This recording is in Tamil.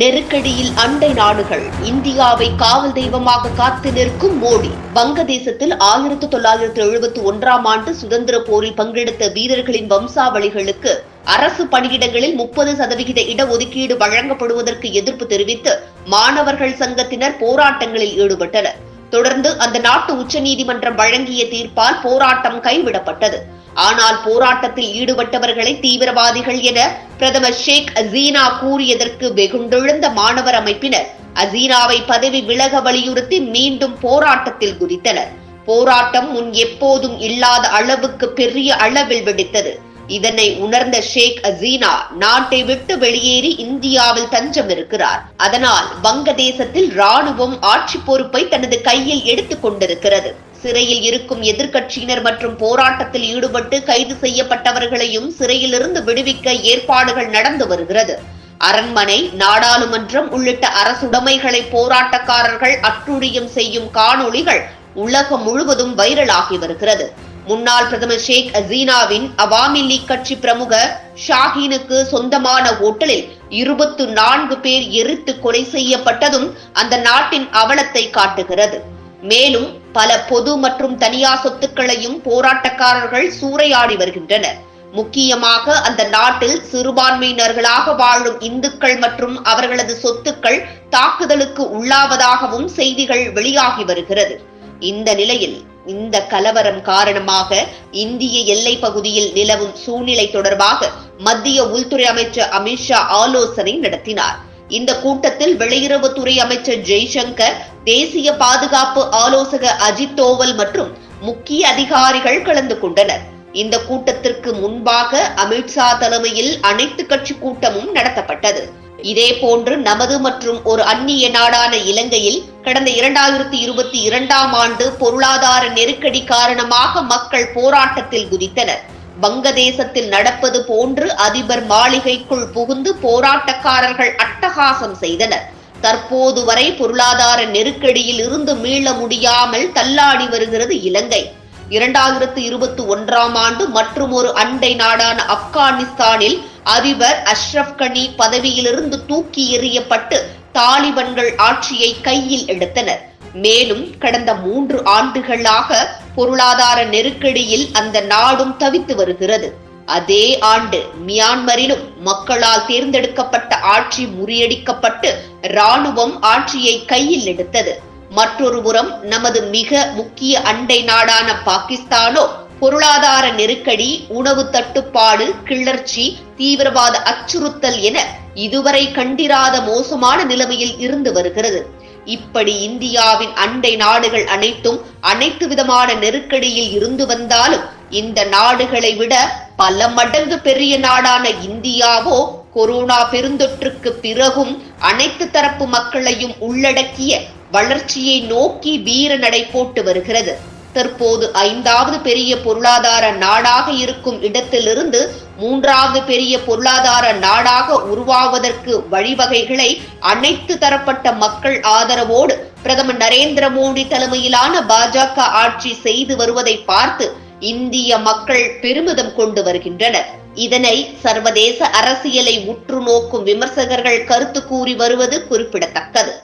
நெருக்கடியில் அண்டை நாடுகள் இந்தியாவை காவல் தெய்வமாக காத்து நிற்கும் மோடி. வங்கதேசத்தில் ஆயிரத்து தொள்ளாயிரத்து எழுபத்தி ஒன்றாம் ஆண்டு சுதந்திர போரில் பங்கெடுத்த வீரர்களின் வம்சாவளிகளுக்கு அரசு பணியிடங்களில் முப்பது சதவிகித இடஒதுக்கீடு வழங்கப்படுவதற்கு எதிர்ப்பு தெரிவித்து மாணவர்கள் சங்கத்தினர் போராட்டங்களில் ஈடுபட்டனர். தொடர்ந்து அந்த நாட்டு உச்சநீதிமன்றம் வழங்கிய தீர்ப்பால் போராட்டம் கைவிடப்பட்டது. ஆனால் போராட்டத்தில் ஈடுபட்டவர்களை தீவிரவாதிகள் என பிரதமர் ஷேக் அசீனா கூறியதற்கு வெகுண்டெழுந்த மாணவர் அமைப்பினர். அசீனாவை பதவி விலக வலியுறுத்தி மீண்டும் போராட்டத்தில் குதித்தனர். போராட்டம் முன் எப்போதும் இல்லாத அளவுக்கு பெரிய அளவில் வெடித்தது. இதனை உணர்ந்த ஷேக் அசீனா நாட்டை விட்டு வெளியேறி இந்தியாவில் தஞ்சம் இருக்கிறார். அதனால் வங்கதேசத்தில் ராணுவம் ஆட்சி பொறுப்பை தனது கையில் எடுத்துக் கொண்டிருக்கிறது. சிறையில் இருக்கும் எதிர்க்கட்சியினர் மற்றும் போராட்டத்தில் ஈடுபட்டு கைது செய்யப்பட்டவர்களையும் சிறையிலிருந்து விடுவிக்க ஏற்பாடுகள் நடந்து வருகிறது. அரண்மனை நாடாளுமன்றம் உள்ளிட்ட அரசுடைமைகளை போராட்டக்காரர்கள் அட்டுழியம் செய்யும் காணொளிகள் உலகம் முழுவதும் வைரலாகி வருகிறது. முன்னாள் பிரதமர் ஷேக் ஹசீனாவின் அவாமி லீக் கட்சி பிரமுகர் ஷாஹீனுக்கு சொந்தமான ஓட்டலில் இருபத்து நான்கு பேர் எரித்து கொலை செய்யப்பட்டதும் அந்த நாட்டின் அவலத்தை காட்டுகிறது. மேலும் பல பொது மற்றும் தனியார் சொத்துக்களையும் போராட்டக்காரர்கள் சூறையாடி வருகின்றனர். முக்கியமாக அந்த நாட்டில் சிறுபான்மையினர்களாக வாழும் இந்துக்கள் மற்றும் அவர்களது சொத்துக்கள் தாக்குதலுக்கு உள்ளாவதாகவும் செய்திகள் வெளியாகி வருகிறது. இந்த நிலையில் இந்த கலவரம் காரணமாக இந்திய எல்லை பகுதியில் நிலவும் சூழ்நிலை தொடர்பாக மத்திய உள்துறை அமைச்சர் அமித்ஷா ஆலோசனை நடத்தினார். இந்த கூட்டத்தில் வெளியுறவுத்துறை அமைச்சர் ஜெய்சங்கர் தேசிய பாதுகாப்பு ஆலோசகர் அஜித் தோவல் மற்றும் முக்கிய அதிகாரிகள் கலந்து கொண்டனர். இந்த கூட்டத்திற்கு முன்பாக அமித்ஷா தலைமையில் அனைத்து கட்சி கூட்டமும் நடத்தப்பட்டது. இதே போன்று நமது மற்றும் ஒரு அந்நிய நாடான இலங்கையில் கடந்த இரண்டாயிரத்தி இருபத்தி இரண்டாம் ஆண்டு பொருளாதார நெருக்கடி காரணமாக மக்கள் போராட்டத்தில் குதித்தனர். வங்கதேசத்தில் நடப்பது போன்று அதிபர் மாளிகைக்குள் புகுந்து போராட்டக்காரர்கள் அட்டகாசம் செய்தனர். தற்போது வரை பொருளாதார நெருக்கடியில் இருந்து மீள முடியாமல் தள்ளாடி வருகிறது இலங்கை. இரண்டாயிரத்து இருபத்தி ஒன்றாம் ஆண்டு மற்றும் ஒரு அண்டை நாடான ஆப்கானிஸ்தானில் அதிபர் அஷ்ரப் கனி பதவியிலிருந்து தூக்கி எறியப்பட்டு தாலிபன்கள் ஆட்சியை கையில் எடுத்தனர். மேலும் கடந்த மூன்று ஆண்டுகளாக பொருளாதார நெருக்கடியில் அந்த நாடும் தவித்து வருகிறது. அதே ஆண்டு மியான்மரிலும் மக்களால் தேர்ந்தெடுக்கப்பட்ட ஆட்சி முறியடிக்கப்பட்டு ராணுவம் ஆட்சியை கையில் எடுத்தது. மற்றொரு புறம் நமது மிக முக்கிய அண்டை நாடான பாகிஸ்தானோ பொருளாதார நெருக்கடி உணவு தட்டுப்பாடு கிளர்ச்சி தீவிரவாத அச்சுறுத்தல் என இதுவரை கண்டிராத மோசமான நிலைமையில் இருந்து வருகிறது. இப்படி இந்தியாவின் அண்டை நாடுகள் அனைத்தும் அனைத்து விதமான நெருக்கடியில் இருந்து வந்தாலும் இந்த நாடுகளை விட பல மடங்கு பெரிய நாடான இந்தியாவோ கொரோனா பெருந்தொற்றுக்கு பிறகும் அனைத்து தரப்பு மக்களையும் உள்ளடக்கிய வளர்ச்சியை நோக்கி வீர நடை போட்டு வருகிறது. தற்போது ஐந்தாவது பெரிய பொருளாதார நாடாக இருக்கும் இடத்திலிருந்து மூன்றாவது பெரிய பொருளாதார நாடாக உருவாவதற்கு வழிவகைகளை அனைத்து தரப்பட்ட மக்கள் ஆதரவோடு பிரதமர் நரேந்திர மோடி தலைமையிலான பாஜக ஆட்சி செய்து வருவதை பார்த்து இந்திய மக்கள் பெருமிதம் கொண்டு வருகின்றனர். இதனை சர்வதேச அரசியலை உற்று நோக்கும் விமர்சகர்கள் கருத்து கூறி வருவது குறிப்பிடத்தக்கது.